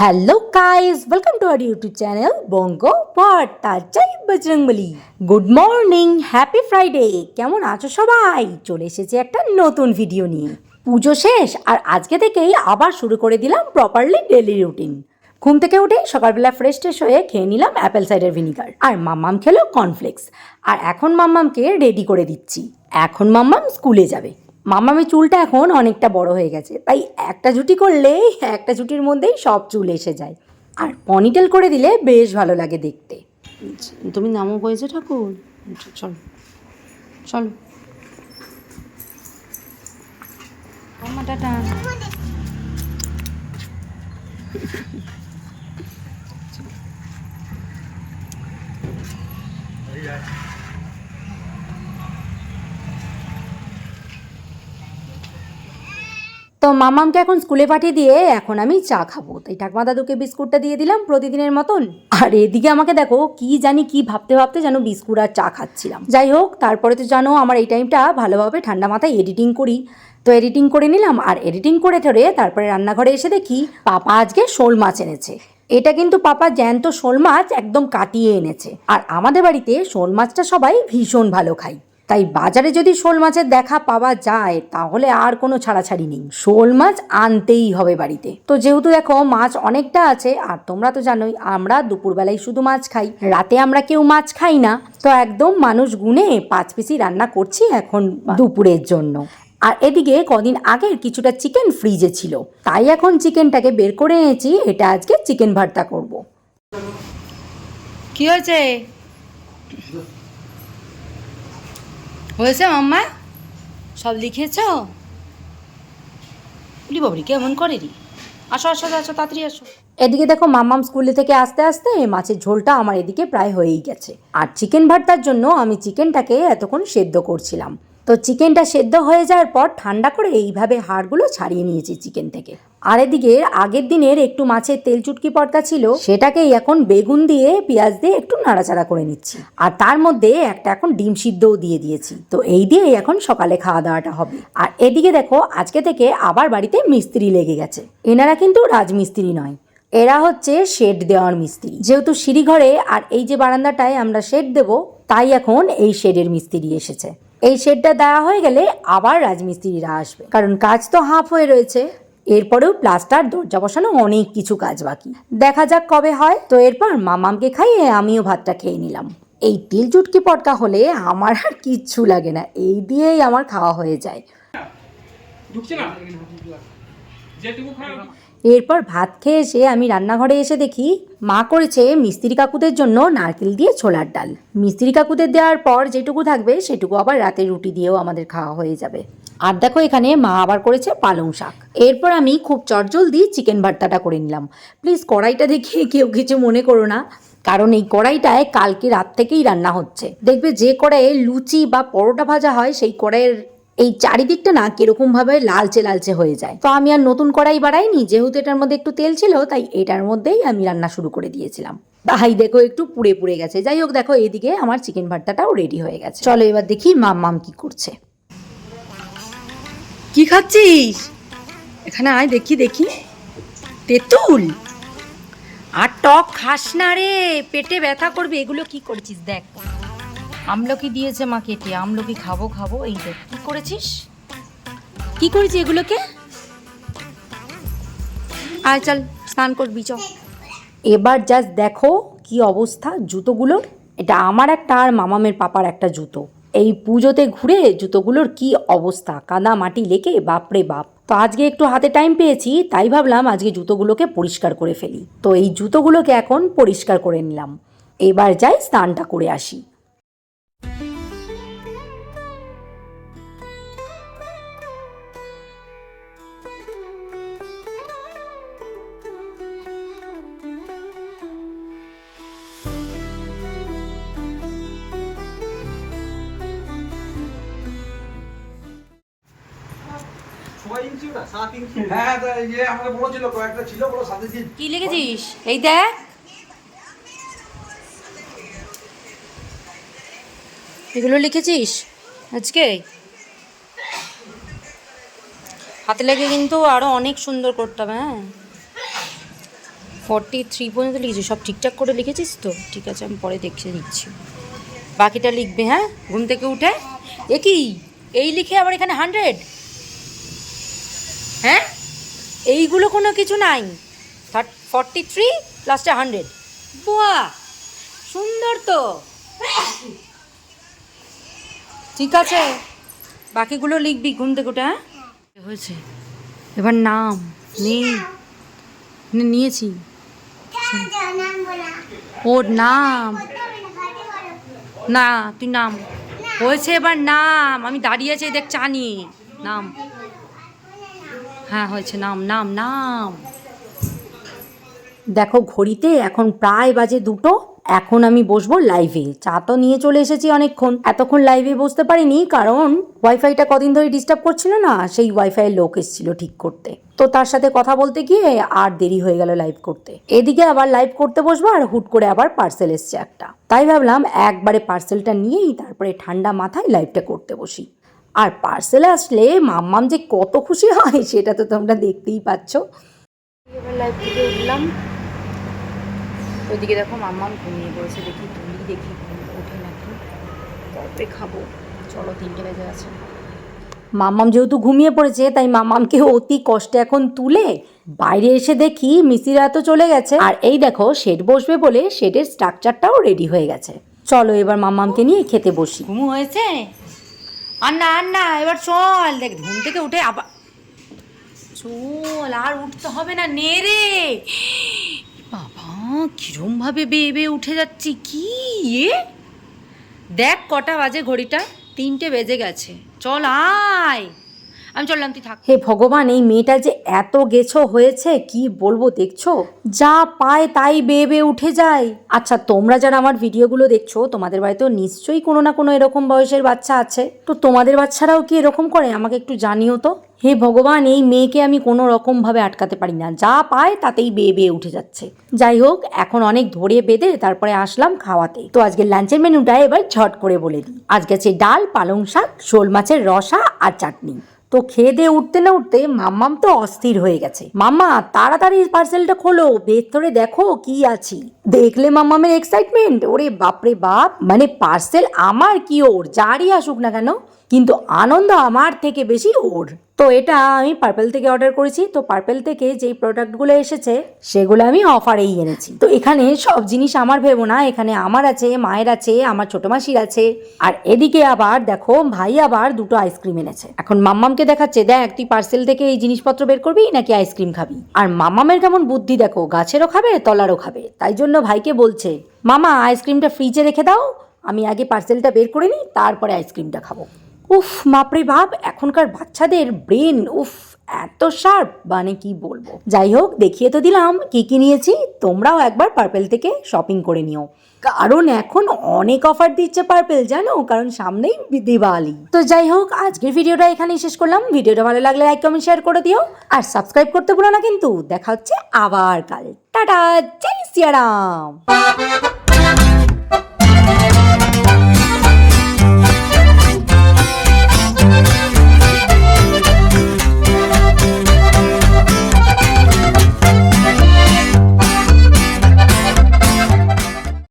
Hello guys welcome to our YouTube channel Banga Barta Joy Bajrangbali good morning happy Friday কেমন আছো সবাই? চলে এসেছে একটা নতুন ভিডিও নিয়ে। পুজো শেষ, আর আজকে থেকেই আবার শুরু করে দিলাম প্রপারলি ডেলি রুটিন ঘুম থেকে উঠে সকালবেলা ফ্রেশ ট্রেশ হয়ে খেয়ে নিলাম অ্যাপেল সাইডার ভিনিগার আর মাম্মাম খেলো কর্নফ্লেক্স আর এখন মাম্মামকে রেডি করে দিচ্ছি। এখন মাম্মাম স্কুলে যাবে। মামামের চুলটা এখন অনেকটা বড় হয়ে গেছে। তাই একটা জুটি করলে একটা জুটির মধ্যেই সব চুল এসে যায়। আর পনিটেল করে দিলে বেশ ভালো লাগে দেখতে। তুমি নামও হয়েছে ঠাকুর? চলো চলো। মাম্মা টাটা। তো মামামকে এখন স্কুলে পাঠিয়ে দিয়ে এখন আমি চা খাব। তাই ঠাকমা দাদুকে বিস্কুটটা দিয়ে দিলাম প্রতিদিনের মতন। আর এদিকে আমাকে দেখো, কি জানি কি ভাবতে ভাবতে যেন বিস্কুট আর চা খাচ্ছিলাম। যাই হোক, তারপরে তো জানো আমার এই টাইমটা ভালোভাবে ঠান্ডা মাথায় এডিটিং করি। তো এডিটিং করে নিলাম আর এডিটিং করে ধরে তারপরে রান্নাঘরে এসে দেখি পাপা আজকে শোল মাছ এনেছে। এটা কিন্তু পাপা জ্যান্ত শোল মাছ একদম কাটিয়ে এনেছে। আর আমাদের বাড়িতে শোল মাছটা সবাই ভীষণ ভালো খাই তাই বাজারে যদি শোল মাছের দেখা পাওয়া যায়, তাহলে আর কোনো ছাড়াছাড়ি নেই। শোল মাছ আনতেই হবে বাড়িতে। তো যেহেতু দেখো মাছ অনেকটা আছে, আর তোমরা তো জানোই, আমরা দুপুরবেলায় শুধু মাছ খাই। রাতে আমরা কেউ মাছ খাই না। তো একদম মানুষ গুনে পাঁচ পিসি রান্না করছি এখন দুপুরের জন্য। আর এদিকে কদিন আগের কিছুটা চিকেন ফ্রিজে ছিল। তাই এখন চিকেনটাকে বের করে এনেছি, এটা আজকে চিকেন ভর্তা করব। কি হয়েছে? হয়েছে মাম্মা সব লিখেছ? বলি বাবরি কেমন করে রি? আসো আসো আসো তাড়াতাড়ি আসো। এদিকে দেখো মাম্মাম স্কুলে থেকে আস্তে আসতে মাছের ঝোলটা আমার এদিকে প্রায় হয়েই গেছে। আর চিকেন ভর্তার জন্য আমি চিকেনটাকে এতক্ষণ সেদ্ধ করছিলাম। তো চিকেনটা সেদ্ধ হয়ে যাওয়ার পর ঠান্ডা করে এইভাবে হাড়গুলো ছাড়িয়ে নিয়েছি চিকেন থেকে। আর এদিকে আগের দিনের একটু মাছের তেল চুটকি পটকা ছিল, সেটাকেই এখন বেগুন দিয়ে পেঁয়াজ দিয়ে একটু নাড়াচাড়া করে নিচ্ছি। আর তার মধ্যে একটা এখন ডিম সিদ্ধও দিয়ে দিয়েছি। তো এই দিয়ে এখন সকালে খাওয়া দাওয়াটা হবে। আর এদিকে দেখো, আজকে থেকে আবার বাড়িতে মিস্ত্রি লেগে গেছে। এনারা কিন্তু রাজমিস্ত্রি নয়, এরা হচ্ছে শেড দেওয়ার মিস্ত্রি। যেহেতু সিঁড়িঘরে আর এই যে বারান্দাটায় আমরা শেড দেব, তাই এখন এই শেডের মিস্ত্রি এসেছে। এই শেডটা দেওয়া হয়ে গেলে আবার রাজমিস্ত্রিরা আসবে। কারণ কাজ তো হাফ হয়ে রয়েছে। এরপরেও প্লাস্টার, দরজা বসানো, অনেক কিছু কাজ বাকি। দেখা যাক কবে হয়। তো এরপর মামামকে খাইয়ে আমিও ভাতটা খেয়ে নিলাম। এই তিল চুটকি পটকা হলে আমার আর কিচ্ছু লাগে না। এই দিয়েই আমার খাওয়া হয়ে যায়। না? এরপর ভাত খেয়ে এসে আমি রান্নাঘরে এসে দেখি মা করেছে মিস্ত্রি কাকুদের জন্য নারকেল দিয়ে ছোলার ডাল। মিস্ত্রি কাকুদের দেওয়ার পর যেটুকু থাকবে সেটুকু আবার রাতে রুটি দিয়েও আমাদের খাওয়া হয়ে যাবে। আর দেখো এখানে মা আবার করেছে পালং শাক। এরপর আমি খুব চটজলদি চিকেন ভর্তাটা করে নিলাম। প্লিজ কড়াইটা দেখে কেউ কিছু মনে করো না, কারণ এই কড়াইটায় কালকে রাত থেকেই রান্না হচ্ছে। দেখবে যে কড়াইয়ে লুচি বা পরোটা ভাজা হয়, সেই কড়াইয়ের এই চারিদিকটা না কীরকম ভাবে লালচে লালচে হয়ে যায়। তো আমি আর নতুন কড়াই বাড়াইনি, যেহেতু এটার মধ্যে একটু তেল ছিল, তাই এটার মধ্যেই আমি রান্না শুরু করে দিয়েছিলাম। ভাই দেখো একটু পুড়ে পুড়ে গেছে। যাই হোক দেখো, এদিকে আমার চিকেন ভর্তাটাও রেডি হয়ে গেছে। চলো এবার দেখি মাম মাম কি করছে। কি খাচ্ছিস? এখানে আয় দেখি দেখি। তেঁতুল? আর টক খাস না রে, পেটে ব্যথা করবে, এগুলো কি করছিস দেখ। আমলকি দিয়েছে মা কেটে, আমলকি খাব খাব। এই দেখ কি করেছিস? কি করেছি এগুলোকে? আয়, চল, স্নান করবি, চ। এবার জাস্ট দেখো কি অবস্থা জুতোগুলোর। এটা আমার একটা আর মামামের পাপার একটা জুতো। এই পুজোতে ঘুরে জুতোগুলোর কি অবস্থা? কাদা মাটি লেকে, বাপরে বাপ। তো আজকে একটু হাতে টাইম পেয়েছি, তাই ভাবলাম আজকে জুতোগুলোকে পরিষ্কার করে ফেলি। তো এই জুতোগুলোকে এখন পরিষ্কার করে নিলাম। এবার যাই স্নানটা করে আসি। হ্যাঁ তা আমাদের কয়েকটা ছিল বড় সাত ইঞ্চি কি লিখেছিস? এই দেখ। এগুলো লিখেছিস আজকে? হাতে লেগে কিন্তু আরও অনেক সুন্দর করতাম হ্যাঁ? ফর্টি থ্রি পর্যন্ত লিখেছি সব ঠিকঠাক করে লিখেছিস তো? ঠিক আছে আমি পরে দেখে নিচ্ছি। বাকিটা লিখবে হ্যাঁ? ঘুম থেকে উঠে। এ কি এই লিখে আবার এখানে হান্ড্রেড হ্যাঁ? এইগুলো কোনো কিছু নাই। থার্ট ফর্টি থ্রি লাস্টে হান্ড্রেড বাহ সুন্দর তো। ঠিক আছে বাকিগুলো লিখবি ঘুম থেকে উঠে হ্যাঁ? হয়েছে। এবার নাম নেই নে- নিয়েছি। ওর নাম। না তুই নাম। হয়েছে এবার নাম। আমি দাঁড়িয়ে আছি দেখ চা নিয়ে। নাম। হ্যাঁ হয়েছে। নাম নাম নাম। দেখো, ঘড়িতে এখন প্রায় বাজে দুটো। এখন আমি বসবো লাইভে চা তো নিয়ে চলে এসেছি অনেকক্ষণ। এতক্ষণ লাইভে বসতে পারিনি, কারণ ওয়াইফাইটা কদিন ধরে ডিস্টার্ব করছিল না, সেই ওয়াইফাই লোক এসেছিল ঠিক করতে। তো তার সাথে কথা বলতে গিয়ে আর দেরি হয়ে গেল লাইভ করতে। এদিকে আবার লাইভ করতে বসবো আর হুট করে আবার পার্সেল এসছে একটা। তাই ভাবলাম একবারে পার্সেলটা নিয়েই তারপরে ঠান্ডা মাথায় লাইভটা করতে বসি। আর পার্সেলে আসলে মাম্মাম যে কত খুশি হয় সেটা তো তোমরা দেখতেই পাচ্ছ। লাইভ থেকে উঠলাম। ওইদিকে দেখো মাম্মাম ঘুমিয়ে পড়েছে দেখি তুলি দেখি ওঠে নাকি। তারপরে খাব। চলো তিনটে বেজে আছে মাম্মাম যেহেতু ঘুমিয়ে পড়েছে তাই মাম্মামকে অতি কষ্টে এখন তুলে বাইরে এসে দেখি মিসিরা তো চলে গেছে। আর এই দেখো শেড বসবে বলে শেডের স্ট্রাকচারটাও রেডি হয়ে গেছে। চলো এবার মাম্মামকে নিয়ে খেতে বসি। ঘুমু হয়েছে? আর না আর না এবার চল, দেখ, ঘুম থেকে উঠে আবার চল, আর উঠতে হবে না, নে রে। বাবা, কিরম ভাবে বেয়ে বেয়ে উঠে যাচ্ছি, কি, এ? দেখ, কটা বাজে ঘড়িটা, তিনটে বেজে গেছে। চল, আয়। আমি চললাম তুই থাক। হে ভগবান, এই মেয়েটা যে এত গেছো হয়েছে, কি বলব দেখছ? যা পায় তাই বেয়ে বেয়ে উঠে যায়। আচ্ছা তোমরা যারা আমার ভিডিওগুলো দেখছ, তোমাদের বাড়িতেও নিশ্চয়ই কোনো না কোনো এরকম বয়সের বাচ্চা আছে। তো তোমাদের বাচ্চারাও কি এরকম করে? আমাকে একটু জানিও তো। হে ভগবান, এই মেয়েকে আমি কোনো রকম ভাবে আটকাতে পারি না। যা পায় তাতেই বেয়ে বেয়ে উঠে যাচ্ছে। যাই হোক, এখন অনেক ধরে বেঁধে তারপরে আসলাম খাওয়াতে। তো আজকে লাঞ্চের মেনুটা এবার ঝট করে বলে দিই। আজকে আছে ডাল, পালং শাক, শোল মাছের রসা আর চাটনি। তো খেয়ে দিয়ে উঠতে না উঠতে মাম্মাম তো অস্থির হয়ে গেছে। মাম্মা, তাড়াতাড়ি পার্সেলটা খোলো, ভেতরে দেখো কি আছি। দেখলে মাম্মামের এক্সাইটমেন্ট ওরে বাপরে বাপ মানে পার্সেল আমার কি ওর? যারই আসুক না কেন, কিন্তু আনন্দ আমার থেকে বেশি ওর। তো এটা আমি পার্পেল থেকে অর্ডার করেছি। তো পার্পেল থেকে যেই প্রোডাক্টগুলো এসেছে, সেগুলো আমি অফারেই এনেছি। তো এখানে সব জিনিস আমার ভেবো না। এখানে আমার আছে, মায়ের আছে, আমার ছোট মাসির আছে। আর এদিকে আবার দেখো, ভাই আবার দুটো আইসক্রিম এনেছে। এখন মাম্মামকে দেখাচ্ছে, দেখ, তুই পার্সেল থেকে এই জিনিসপত্র বের করবি নাকি আইসক্রিম খাবি? আর মাম্মামের কেমন বুদ্ধি দেখো, গাছেরও খাবে, তলারও খাবে। তাই জন্য ভাইকে বলছে, মামা আইসক্রিমটা ফ্রিজে রেখে দাও। আমি আগে পার্সেলটা বের করে নিই, তারপরে আইসক্রিমটা খাব। উফ মাপরে ভাব এখনকার বাচ্চাদের ব্রেন উফ, এত শার্প মানে কি বলব? যাই হোক দেখিয়ে তো দিলাম, কি কি নিয়েছি, তোমরাও একবার পার্পেল থেকে শপিং করে নিও। কারণ এখন অনেক অফার দিচ্ছে পার্পেল জানো? কারণ সামনেই দিওয়ালি। তো যাই হোক আজকের ভিডিওটা এখানেই শেষ করলাম। ভিডিওটা ভালো লাগলে লাইক কমেন্ট শেয়ার করে দিও। আর সাবস্ক্রাইব করতে ভুলো না কিন্তু। দেখা হচ্ছে আবার কাল। টাটা, জয় সিয়ারাম